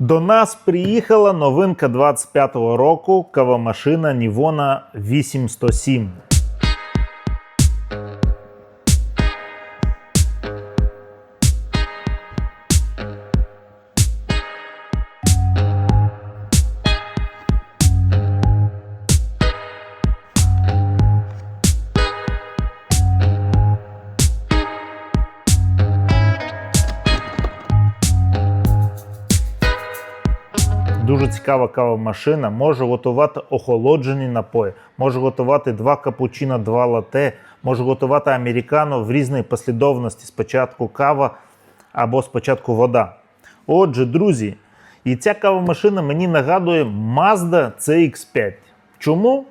До нас приїхала новинка 25-го року кавомашина Nivona 8107. Цікава кавомашина. Може готувати охолоджені напої, може готувати два капучино, два лате, може готувати американо в різній послідовності. Спочатку кава або спочатку вода. Отже, друзі, і ця кавомашина мені нагадує Mazda CX5. Чому?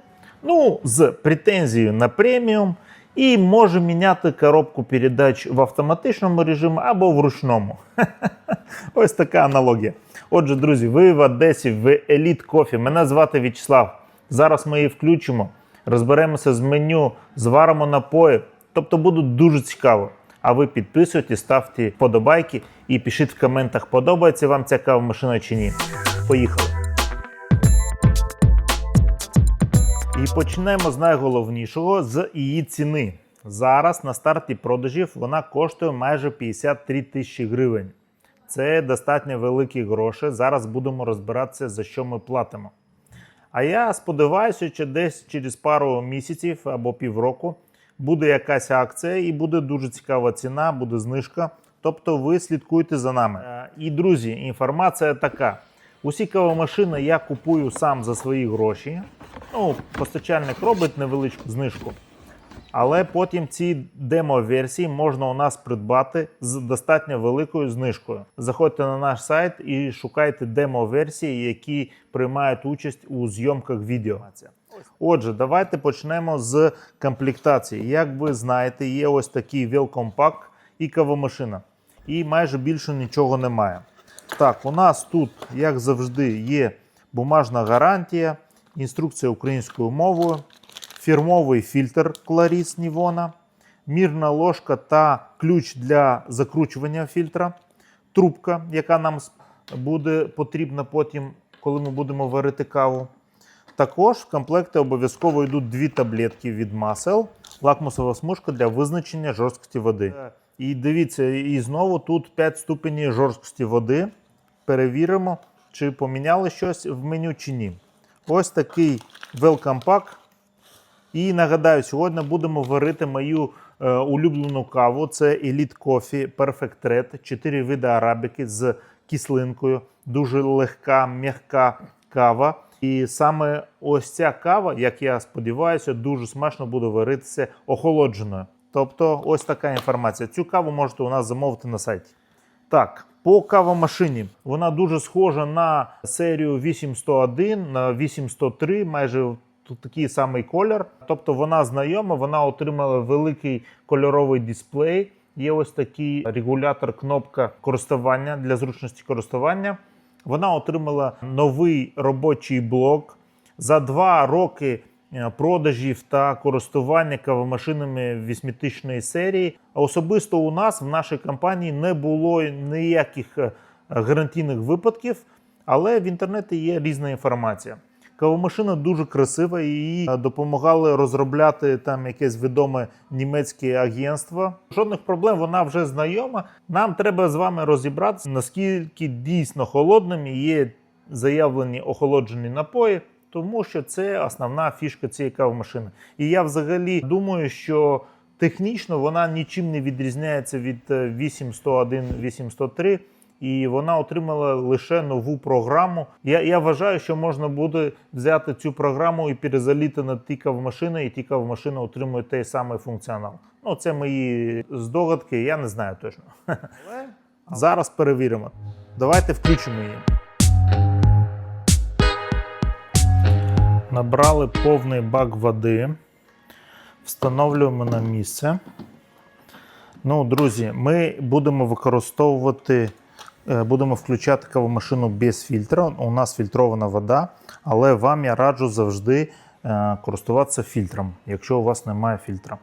Ну, з претензією на преміум і може міняти коробку передач в автоматичному режимі або в ручному. Ось така аналогія. Отже, друзі, ви в Одесі в Elite Coffee. Мене звати В'ячеслав. Зараз ми її включимо, розберемося з меню, зваримо напої. Тобто буде дуже цікаво. А ви підписуйтесь, ставте вподобайки і пишіть в коментах, подобається вам ця кавомашина чи ні. Поїхали! І почнемо з найголовнішого з її ціни. Зараз на старті продажів вона коштує майже 53 тисячі гривень. Це достатньо великі гроші. Зараз будемо розбиратися, за що ми платимо. А я сподіваюся, що десь через пару місяців або півроку буде якась акція і буде дуже цікава ціна, буде знижка. Тобто ви слідкуйте за нами. Е, І друзі, інформація така: усі кавомашини я купую сам за свої гроші. Ну, постачальник робить невеличку знижку. Але потім ці демо-версії можна у нас придбати з достатньо великою знижкою. Заходьте на наш сайт і шукайте демо-версії, які приймають участь у зйомках відео. Отже, давайте почнемо з комплектації. Як ви знаєте, є ось такий Pack і кавомашина. І майже більше нічого немає. Так, у нас тут, як завжди, є бумажна гарантія, інструкція українською мовою, фірмовий фільтр Claris Nivona, мірна ложка та ключ для закручування фільтра, трубка, яка нам буде потрібна потім, коли ми будемо варити каву. Також в комплекті обов'язково йдуть дві таблетки від масел, лакмусова смужка для визначення жорсткості води. І дивіться, і знову тут 5 ступенів жорсткості води. Перевіримо, чи поміняли щось в меню чи ні. Ось такий welcome pack. І нагадаю, сьогодні будемо варити мою е, улюблену каву. Це Elite Coffee Perfect Red, 4 види арабіки з кислинкою. Дуже легка, м'яка кава. І саме ось ця кава, як я сподіваюся, дуже смачно буде варитися охолодженою. Тобто, ось така інформація. Цю каву можете у нас замовити на сайті. Так, по кавомашині. Вона дуже схожа на серію 81, на 8103, майже тут такий самий колір. Тобто вона знайома, вона отримала великий кольоровий дисплей. Є ось такий регулятор, кнопка користування для зручності користування. Вона отримала новий робочий блок. За два роки продажів та користування кавомашинами вісьмитичної серії. А особисто у нас в нашій компанії не було ніяких е, гарантійних випадків, але в інтернеті є різна інформація. Кавомашина дуже красива, її е, допомагали розробляти там якесь відоме німецьке агентство. Жодних проблем, вона вже знайома. Нам треба з вами розібратися, наскільки дійсно холодними є заявлені охолоджені напої, тому що це основна фішка цієї кавомашини. І я взагалі думаю, що технічно вона нічим не відрізняється від е, 8101, 8103. І вона отримала лише нову програму. Я, я вважаю, що можна буде взяти цю програму і перезаліти на ті кавомашини, і ті кавомашини отримують той самий функціонал. Ну, це мої здогадки, я не знаю точно. Зараз перевіримо. Давайте включимо її. Набрали повний бак води, встановлюємо на місце. Ну, друзі, ми будемо використовувати, е, будемо включати кавомашину без фільтра. У нас фільтрована вода, але вам я раджу завжди е, користуватися фільтром, якщо у вас немає фільтра.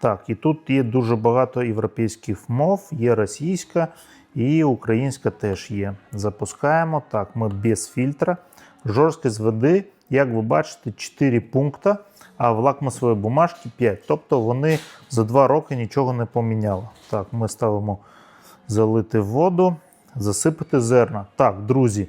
Так, і тут є дуже багато європейських мов, є російська, І українська теж є. Запускаємо. Так, ми без фільтра. Жорсткість води, як ви бачите, 4 пункти, а в лакмусовій бумажці 5. Тобто вони за 2 роки нічого не поміняли. Так, ми ставимо залити воду, засипати зерна. Так, друзі,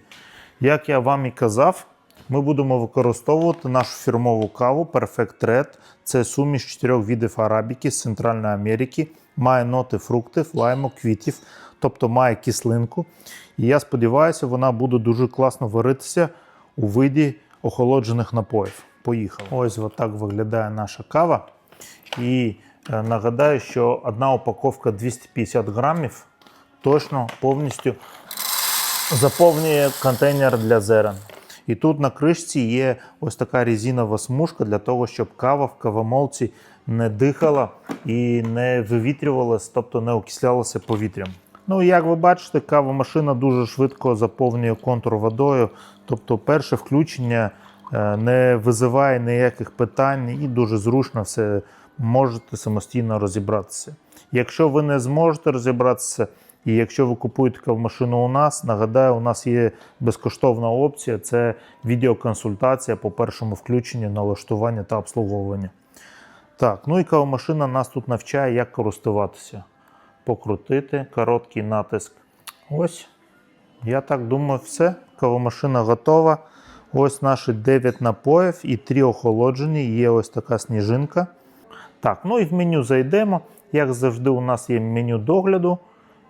як я вам і казав, ми будемо використовувати нашу фірмову каву Perfect Red. Це суміш чотирьох видів арабіки з Центральної Америки. Має ноти фруктів, лайму, квітів, тобто має кислинку. І я сподіваюся, вона буде дуже класно варитися у виді охолоджених напоїв. Поїхали. Ось отак виглядає наша кава. І е, нагадаю, що одна упаковка 250 грамів точно повністю заповнює контейнер для зерен. І тут на кришці є ось така резинова смужка для того, щоб кава в кавомолці не дихала і не вивітрювалася, тобто не окислялася повітрям. Ну, як ви бачите, кавомашина дуже швидко заповнює контур водою. Тобто, перше включення е, не визиває ніяких питань і дуже зручно все можете самостійно розібратися. Якщо ви не зможете розібратися, і якщо ви купуєте кавомашину у нас, нагадаю, у нас є безкоштовна опція це відеоконсультація по першому включенню, налаштування та обслуговування. Так, ну і кавомашина нас тут навчає, як користуватися. Покрутити, короткий натиск. Ось. Я так думаю, все. Кавомашина готова. Ось наші 9 напоїв і 3 охолоджені. Є ось така сніжинка. Так, ну і в меню зайдемо. Як завжди, у нас є меню догляду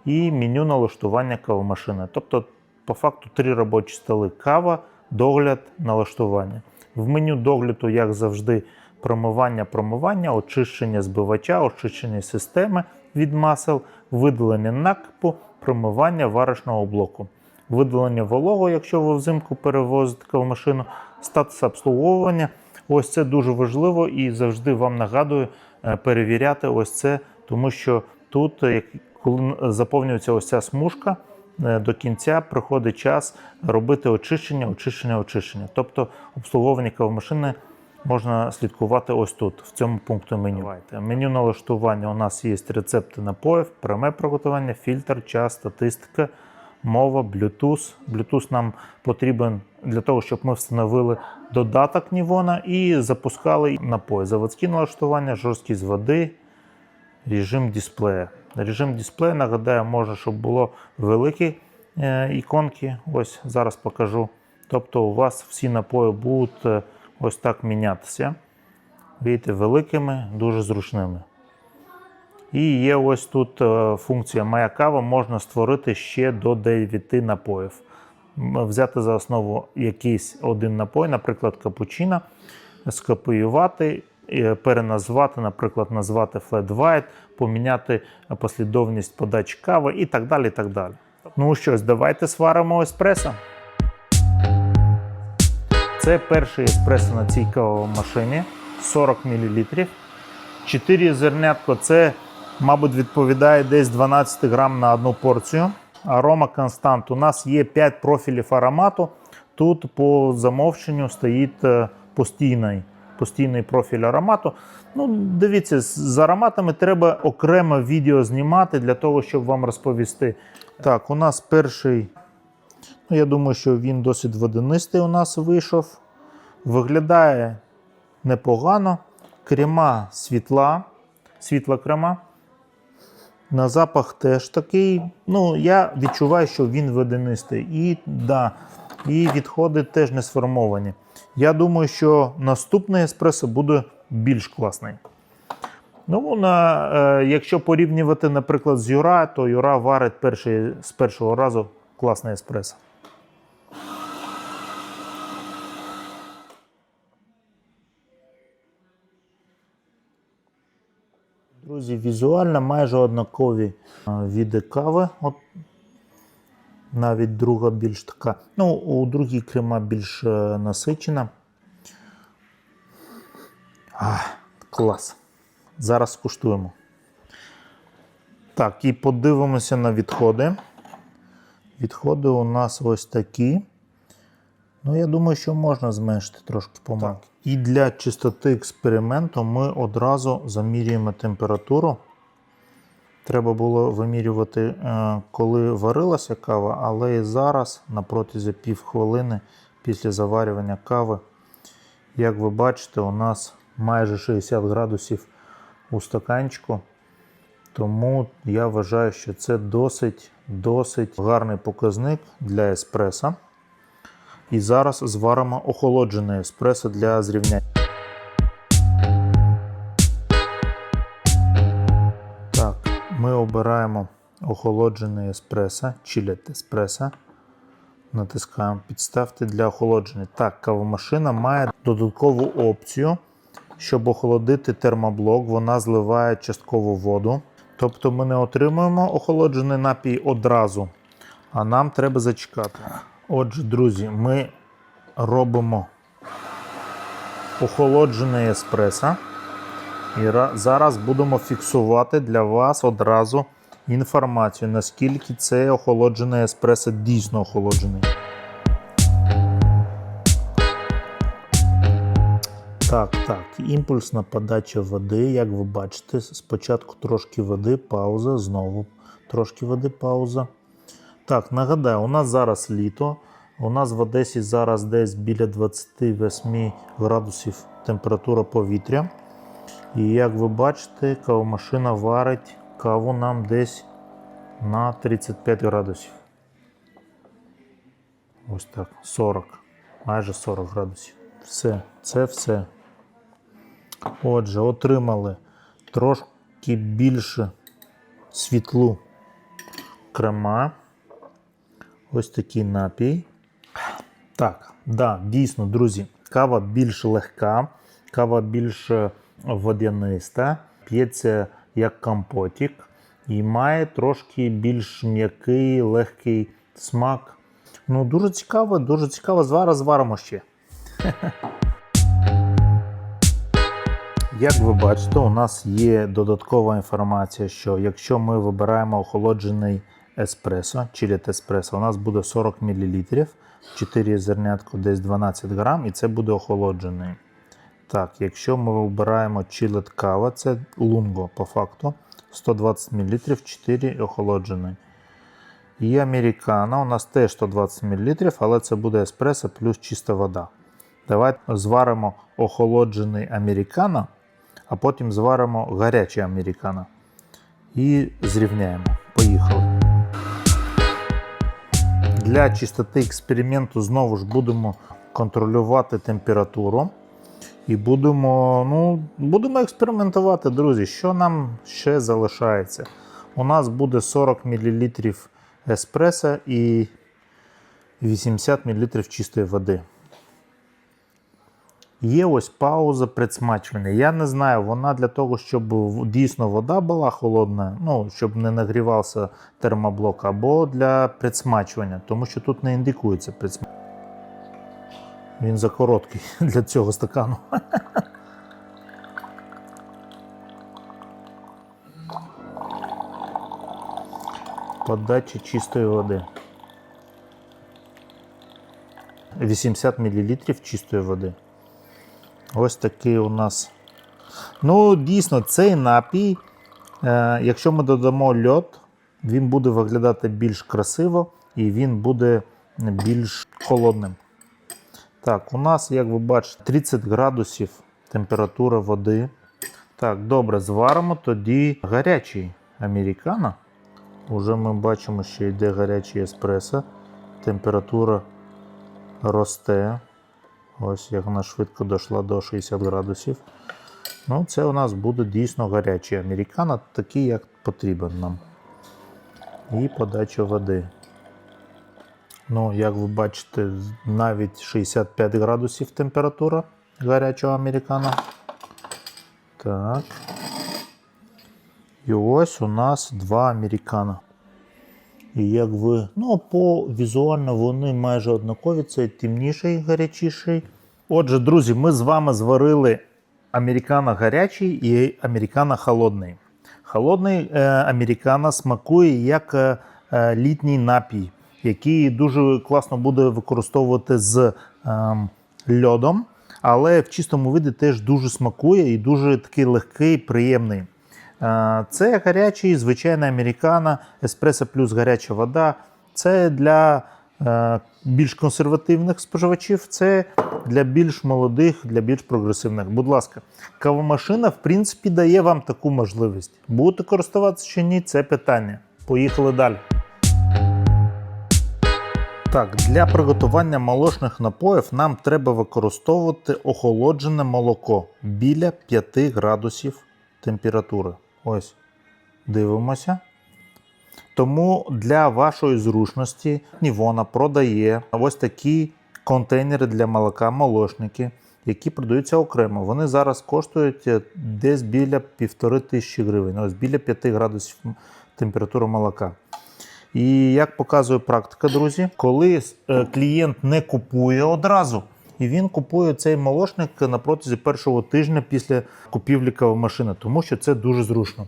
і меню налаштування кавомашини. Тобто, по факту, три робочі столи: кава, догляд, налаштування. В меню догляду, як завжди, промивання, промивання, очищення збивача, очищення системи від масел, видалення накипу, промивання варочного блоку. Видалення вологу, якщо ви взимку перевозите кавомашину, статус обслуговування. Ось це дуже важливо і завжди вам нагадую е, перевіряти ось це, тому що тут, е, коли заповнюється ось ця смужка, е, до кінця приходить час робити очищення, очищення, очищення. Тобто обслуговування кавомашини можна слідкувати ось тут, в цьому пункту меню. Давайте. Меню налаштування у нас є рецепти напоїв, пряме приготування, фільтр, час, статистика, мова, Bluetooth. Bluetooth нам потрібен для того, щоб ми встановили додаток Нівона і запускали напої. Заводські налаштування, жорсткість води, режим дисплея. Режим дисплея, нагадаю, може, щоб було великі е, іконки. Ось зараз покажу. Тобто у вас всі напої будуть е, ось так мінятися. Бачите, великими, дуже зручними. І є ось тут е, функція Моя кава можна створити ще до 9 напоїв. Взяти за основу якийсь один напой, наприклад, капучино, скопіювати, е, переназвати, наприклад, назвати Flat White, поміняти послідовність подачі кави і так далі. і так далі. Ну що ж, давайте сваримо еспресо. Це перший еспресо на цій кавомашині 40 мл. 4 зернятко це, мабуть, відповідає десь 12 грам на одну порцію. Арома констант. У нас є 5 профілів аромату. Тут по замовченню стоїть е, постійний, постійний профіль аромату. Ну, дивіться, з- ароматами треба окремо відео знімати для того, щоб вам розповісти. Так, у нас перший я думаю, що він досить водянистий у нас вийшов. Виглядає непогано. Крема світла, світла крема. На запах теж такий. Ну, я відчуваю, що він водянистий. І, да, і відходи теж не сформовані. Я думаю, що наступний еспресо буде більш класний. Ну, на, е, якщо порівнювати, наприклад, з Юра, то Юра варить перший, з першого разу класний еспресо. Друзі, візуально майже однакові види кави. От навіть друга більш така. Ну, у другій крема більш е, насичена. А, клас. Зараз скуштуємо. Так, і подивимося на відходи. Відходи у нас ось такі. Ну, я думаю, що можна зменшити трошки помилки. І для чистоти експерименту ми одразу замірюємо температуру. Треба було вимірювати, е, коли варилася кава, але і зараз, на протязі півхвилини після заварювання кави, як ви бачите, у нас майже 60 градусів у стаканчику. Тому я вважаю, що це досить, досить гарний показник для еспресо. І зараз зваримо охолоджене еспресо для зрівняння. Так, ми обираємо охолоджене еспресо, чилет еспресо. Натискаємо підставте для охолодження. Так, кавомашина має додаткову опцію, щоб охолодити термоблок. Вона зливає частково воду. Тобто ми не отримуємо охолоджений напій одразу, а нам треба зачекати. Отже, друзі, ми робимо охолоджене еспресо. І зараз будемо фіксувати для вас одразу інформацію, наскільки цей охолоджений еспресо дійсно охолоджений. Так, так, імпульсна подача води, як ви бачите, спочатку трошки води, пауза, знову трошки води, пауза. Так, нагадаю, у нас зараз літо. У нас в Одесі зараз десь біля 28 градусів температура повітря. І як ви бачите, кавомашина варить каву нам десь на 35 градусів. Ось так, 40, майже 40 градусів. Все, це все. Отже, отримали трошки більше світлу крема. Ось такий напій. Так, да, дійсно, друзі, кава більш легка, кава більш е, водяниста, п'ється як компотик і має трошки більш м'який, легкий смак. Ну, дуже цікаво, дуже цікаво. Зараз зваримо ще. Як ви бачите, у нас є додаткова інформація, що якщо ми вибираємо охолоджений еспресо, чиліт еспресо, у нас буде 40 мл, 4 зернятку десь 12 грам, і це буде охолоджений. Так, якщо ми вибираємо чилет кава, це лунго по факту, 120 мл, 4 охолоджений. І американо, у нас теж 120 мл, але це буде еспресо плюс чиста вода. Давайте зваримо охолоджений американо, а потім зваримо гарячий американо. І зрівняємо. Поїхали. Для чистоти експерименту знову ж будемо контролювати температуру. І будемо, ну, будемо експериментувати, друзі. Що нам ще залишається? У нас буде 40 мл еспресо і 80 мл чистої води. Є ось пауза предсмачування. Я не знаю, вона для того, щоб дійсно вода була холодна, ну, щоб не нагрівався термоблок, або для предсмачування, тому що тут не індикується предсмачування. Він закороткий для цього стакану. Подача чистої води. 80 мл чистої води. Ось такий у нас. Ну, дійсно, цей напій, е, якщо ми додамо льод, він буде виглядати більш красиво і він буде більш холодним. Так, у нас, як ви бачите, 30 градусів температура води. Так, добре, зваримо тоді гарячий американо. Уже ми бачимо, що йде гарячий еспресо. Температура росте. Ось як вона швидко дійшла до 60 градусів. Ну, це у нас буде дійсно гарячий американо, такий, як потрібен нам. І подача води. Ну, як ви бачите, навіть 65 градусів температура гарячого американо. Так. І ось у нас два американо. І як ну, по візуально вони майже однакові, це темніший, гарячіший. Отже, друзі, ми з вами зварили американо гарячий і американо холодний. Холодний е, американо смакує як е, е, літній напій, який дуже класно буде використовувати з е, льодом, але в чистому виді теж дуже смакує і дуже такий легкий, приємний. Це гарячий, звичайний американо, еспресо плюс гаряча вода. Це для е, більш консервативних споживачів, це для більш молодих, для більш прогресивних. Будь ласка, кавомашина, в принципі, дає вам таку можливість. Будете користуватися чи ні, це питання. Поїхали далі. Так, для приготування молочних напоїв нам треба використовувати охолоджене молоко біля 5 градусів температури. Ось, дивимося. Тому для вашої зручності Нівона продає ось такі контейнери для молока, молочники, які продаються окремо. Вони зараз коштують е, десь біля півтори тисячі гривень, ось біля 5 градусів температури молока. І як показує практика, друзі, коли е, клієнт не купує одразу, і він купує цей молочник на протязі першого тижня після купівлі кавомашини, тому що це дуже зручно.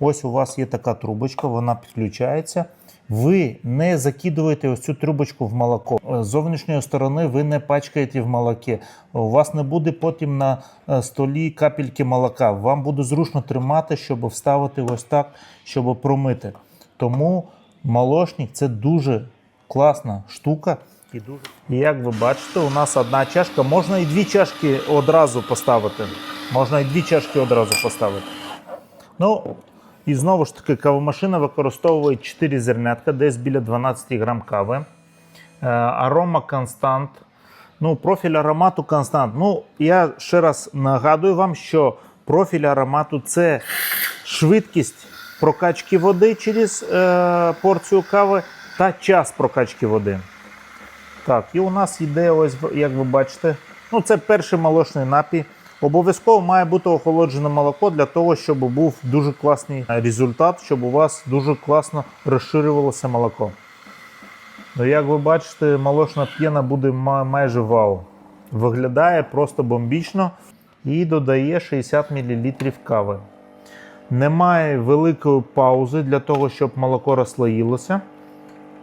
Ось у вас є така трубочка, вона підключається. Ви не закидуєте ось цю трубочку в молоко. Е, З зовнішньої сторони ви не пачкаєте в молокі. У вас не буде потім на е, столі капельки молока. Вам буде зручно тримати, щоб вставити ось так, щоб промити. Тому молочник це дуже класна штука. І дуже... Як ви бачите, у нас одна чашка. Можна і дві чашки одразу поставити. Можна і дві чашки одразу поставити. Ну, і знову ж таки, кавомашина використовує 4 зернятка, десь біля 12 грам кави. Е, арома констант. Ну, профіль аромату констант. Ну, я ще раз нагадую вам, що профіль аромату це швидкість прокачки води через е, порцію кави та час прокачки води. Так, і у нас йде, ось, як ви бачите, ну це перший молочний напій. Обов'язково має бути охолоджене молоко для того, щоб був дуже класний результат, щоб у вас дуже класно розширювалося молоко. Ну, як ви бачите, молочна п'єна буде майже вау. Виглядає просто бомбічно і додає 60 мл кави. Немає великої паузи для того, щоб молоко розслоїлося.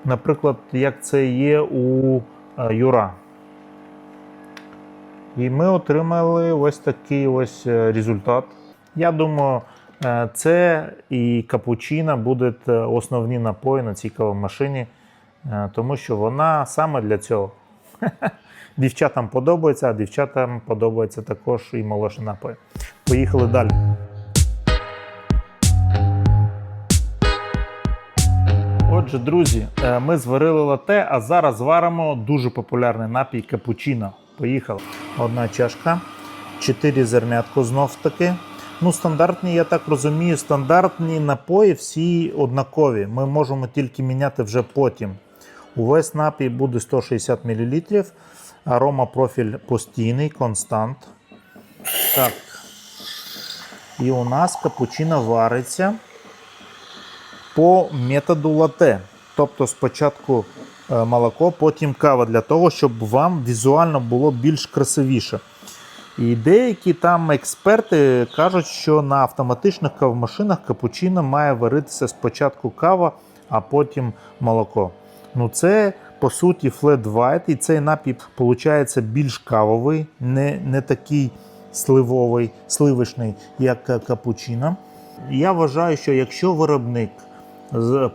Наприклад, як це є у е, Юра. І ми отримали ось такий ось е, результат. Я думаю, е, це і капучино будуть е, основні напої на цій кавомашині, е, тому що вона саме для цього. Дівчатам подобається, а дівчатам подобається також і молочні напої. Поїхали далі. Отже, друзі, е, ми зварили лате, а зараз зваримо дуже популярний напій капучино. Поїхали. Одна чашка, 4 зернятко знов таки. Ну, стандартні, я так розумію, стандартні напої всі однакові. Ми можемо тільки міняти вже потім. Увесь напій буде 160 мл. Арома профіль постійний, констант. Так. І у нас капучино вариться по методу лате. Тобто спочатку е, молоко, потім кава, для того, щоб вам візуально було більш красивіше. І деякі там експерти кажуть, що на автоматичних кавомашинах капучино має варитися спочатку кава, а потім молоко. Ну це по суті flat white, і цей напій виходить більш кавовий, не, не такий сливовий, сливочний, як е, капучино. Я вважаю, що якщо виробник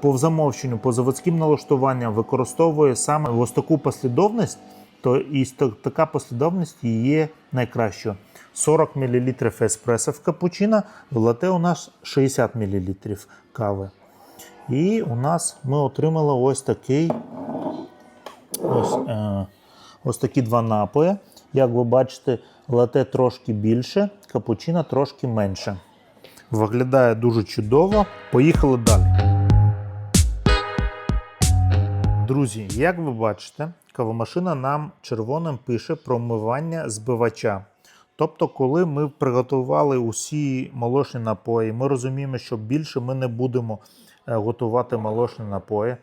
по замовченню, по заводським налаштуванням використовує саме ось таку послідовність, то і така послідовність є найкращою. 40 мл еспресо в капучино, в лате у нас 60 мл кави. І у нас ми отримали ось такий ось, е, ось такі два напої. Як ви бачите, лате трошки більше, капучино трошки менше. Виглядає дуже чудово. Поїхали далі. Друзі, як ви бачите, кавомашина нам червоним пише про вмивання збивача. Тобто, коли ми приготували усі молочні напої, ми розуміємо, що більше ми не будемо е, готувати молочні напої.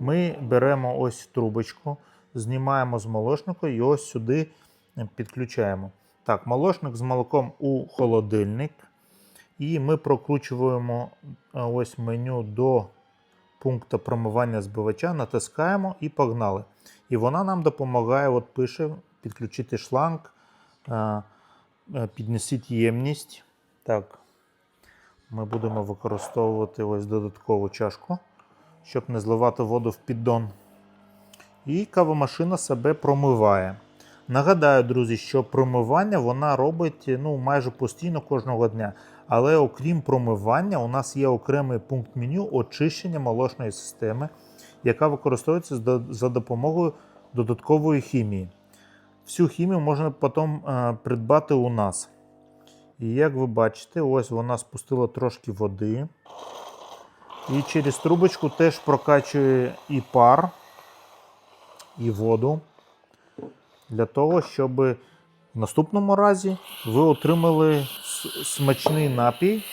Ми беремо ось трубочку, знімаємо з молочника і ось сюди е, підключаємо. Так, молочник з молоком у холодильник. І ми прокручуємо е, ось меню до пункту промивання збивача, натискаємо і погнали. І вона нам допомагає, от пише, підключити шланг, е, е, піднесіть ємність. Так. ми будемо використовувати ось додаткову чашку, щоб не зливати воду в піддон. І кавомашина себе промиває. Нагадаю, друзі, що промивання вона робить ну, майже постійно кожного дня. Але окрім промивання, у нас є окремий пункт меню очищення молочної системи, яка використовується за допомогою додаткової хімії. Всю хімію можна потім е, придбати у нас. І як ви бачите, ось вона спустила трошки води. І через трубочку теж прокачує і пар, і воду. Для того, щоб в наступному разі ви отримали смачний напій.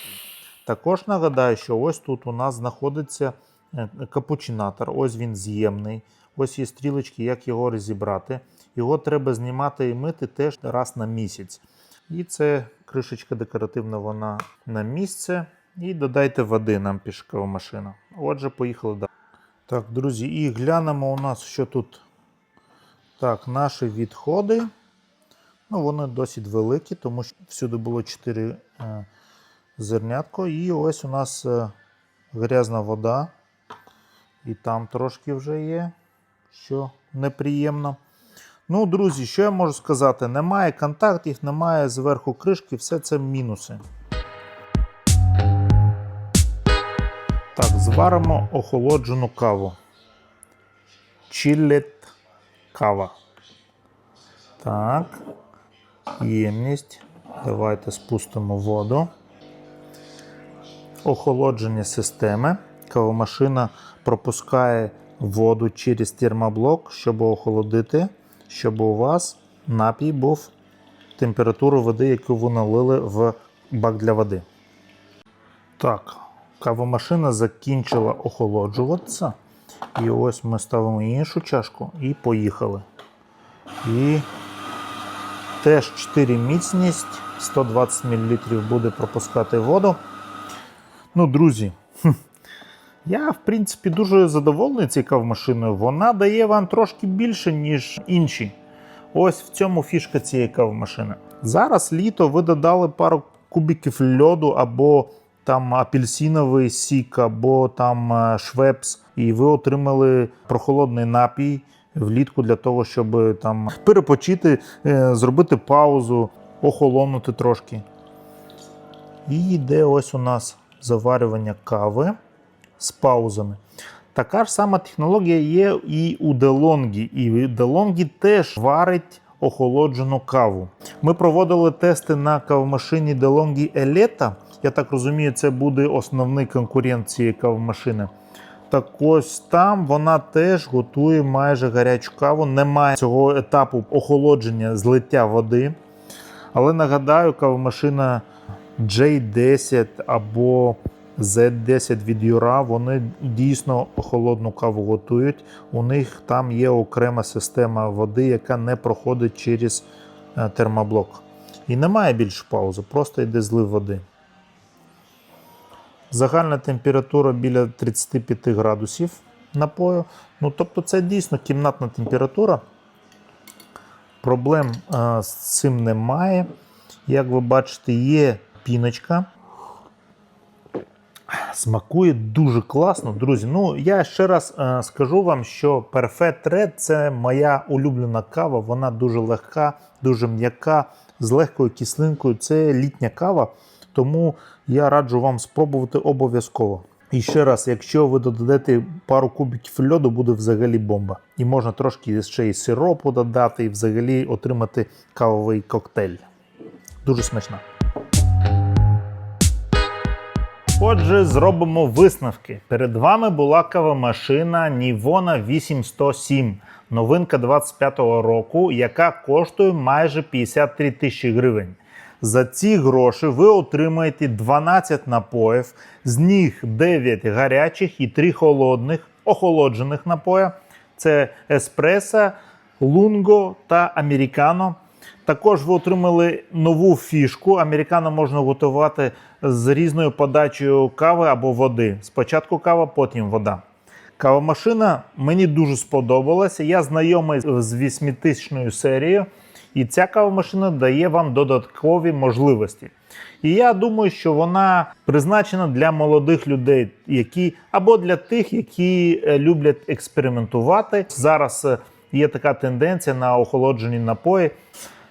Також нагадаю, що ось тут у нас знаходиться е, капучинатор. Ось він з'ємний. Ось є стрілочки, як його розібрати. Його треба знімати і мити теж раз на місяць. І це кришечка декоративна, вона на місце. І додайте води нам пішкова машина. Отже, поїхали далі. Так, друзі, і глянемо у нас, що тут. Так, наші відходи. Ну, вони досить великі, тому що всюди було 4 е, зернятко. І ось у нас е, грязна вода. І там трошки вже є, що неприємно. Ну, друзі, що я можу сказати? Немає контактів, немає зверху кришки, все це мінуси. Так, зваримо охолоджену каву. Чілет кава. Так. Ємність. Давайте спустимо воду. Охолодження системи. Кавомашина пропускає воду через термоблок, щоб охолодити, щоб у вас напій був температуру води, яку ви налили в бак для води. Так, кавомашина закінчила охолоджуватися. І ось ми ставимо іншу чашку і поїхали. І теж 4 міцність, 120 мл буде пропускати воду. Ну, друзі, я, в принципі, дуже задоволений цією кавомашиною. Вона дає вам трошки більше, ніж інші. Ось в цьому фішка цієї кавомашини. Зараз літо ви додали пару кубиків льоду або там апельсиновий сік, або там е, швепс, і ви отримали прохолодний напій влітку для того, щоб там перепочити, е, зробити паузу, охолонути трошки. І йде ось у нас заварювання кави з паузами. Така ж сама технологія є і у DeLonghi. І DeLonghi теж варить охолоджену каву. Ми проводили тести на кавомашині DeLonghi Eleta. Я так розумію, це буде основний конкурент цієї кавомашини. Так ось там вона теж готує майже гарячу каву. Немає цього етапу охолодження злиття води. Але нагадаю, кавомашина J10 або Z10 від Юра, вони дійсно холодну каву готують. У них там є окрема система води, яка не проходить через е, термоблок. І немає більше паузи, просто йде злив води. Загальна температура біля 35 градусів напою. Ну, тобто це дійсно кімнатна температура. Проблем е, з цим немає. Як ви бачите, є піночка. Смакує дуже класно, друзі. Ну, я ще раз е, скажу вам, що Perfect Red це моя улюблена кава. Вона дуже легка, дуже м'яка, з легкою кислинкою. Це літня кава, тому я раджу вам спробувати обов'язково. І ще раз, якщо ви додадете пару кубиків льоду, буде взагалі бомба. І можна трошки ще й сиропу додати, і взагалі отримати кавовий коктейль. Дуже смачна. Отже, зробимо висновки. Перед вами була кавомашина Nivona 8107, новинка 25-го року, яка коштує майже 53 тисячі гривень. За ці гроші ви отримаєте 12 напоїв, з них 9 гарячих і 3 холодних, охолоджених напоя. Це еспресо, лунго та американо. Також ви отримали нову фішку. Американо можна готувати з різною подачею кави або води. Спочатку кава, потім вода. Кавомашина мені дуже сподобалася. Я знайомий з 8000 серією. І ця кавомашина дає вам додаткові можливості. І я думаю, що вона призначена для молодих людей, які або для тих, які е, люблять експериментувати. Зараз е, є така тенденція на охолоджені напої.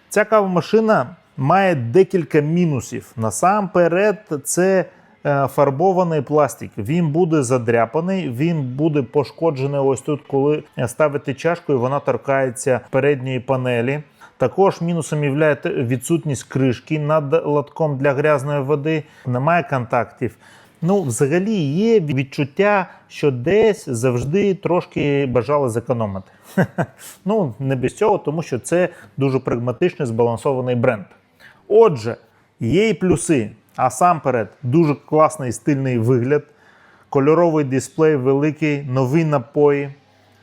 Ця кавомашина має декілька мінусів. Насамперед, це е, фарбований пластик. Він буде задряпаний, він буде пошкоджений ось тут, коли ставите чашку, і вона торкається передньої панелі. Також мінусом є відсутність кришки над лотком для грязної води, немає контактів. Ну, взагалі є відчуття, що десь завжди трошки бажали зекономити. ну, не без цього, тому що це дуже прагматичний збалансований бренд. Отже, є і плюси. А сам перед дуже класний стильний вигляд, кольоровий дисплей великий, нові напої,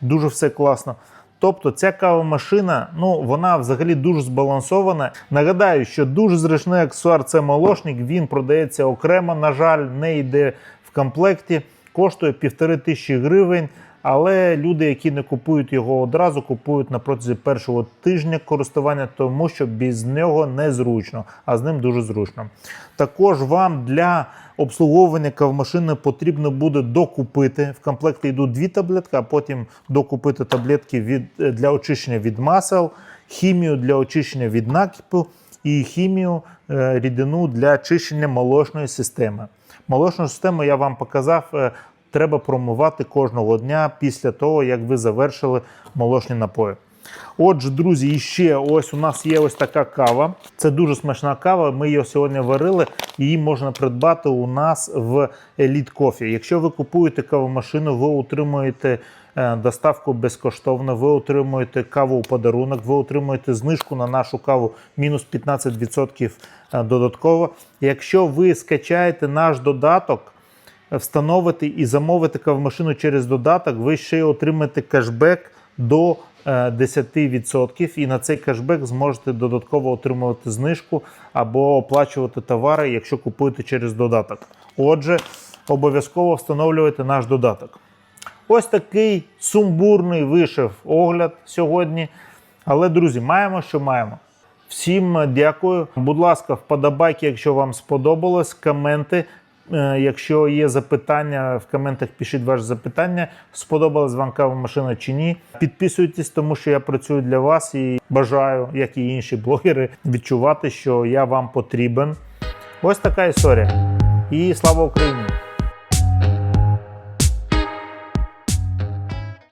дуже все класно. Тобто ця кавомашина, ну вона взагалі дуже збалансована. Нагадаю, що дуже зручний аксесуар це молочник. Він продається окремо. На жаль, не йде в комплекті. Коштує півтори тисячі гривень. Але люди, які не купують його одразу, купують на протязі першого тижня користування, тому що без нього незручно, а з ним дуже зручно. Також вам для обслуговування кавмашини потрібно буде докупити. В комплекті йдуть дві таблетки, а потім докупити таблетки від, для очищення від масел, хімію для очищення від накипу і хімію е, рідину для очищення молочної системи. Молочну систему я вам показав. Треба промивати кожного дня після того, як ви завершили молочні напої. Отже, друзі, і ще ось у нас є ось така кава. Це дуже смачна кава. Ми її сьогодні варили. Її можна придбати у нас в Elite Coffee. Якщо ви купуєте кавомашину, ви отримуєте е, доставку безкоштовно, ви отримуєте каву у подарунок, ви отримуєте знижку на нашу каву мінус 15% е, додатково. Якщо ви скачаєте наш додаток, встановити і замовити кавомашину через додаток, ви ще й отримаєте кешбек до е, 10%. І на цей кешбек зможете додатково отримувати знижку або оплачувати товари, якщо купуєте через додаток. Отже, обов'язково встановлюйте наш додаток. Ось такий сумбурний вийшов огляд сьогодні. Але, друзі, маємо, що маємо. Всім дякую. Будь ласка, вподобайки, якщо вам сподобалось, коменти. Е, Якщо є запитання, в коментах пишіть ваше запитання, сподобалась вам кава машина чи ні. Підписуйтесь, тому що я працюю для вас і бажаю, як і інші блогери, відчувати, що я вам потрібен. Ось така історія. І слава Україні!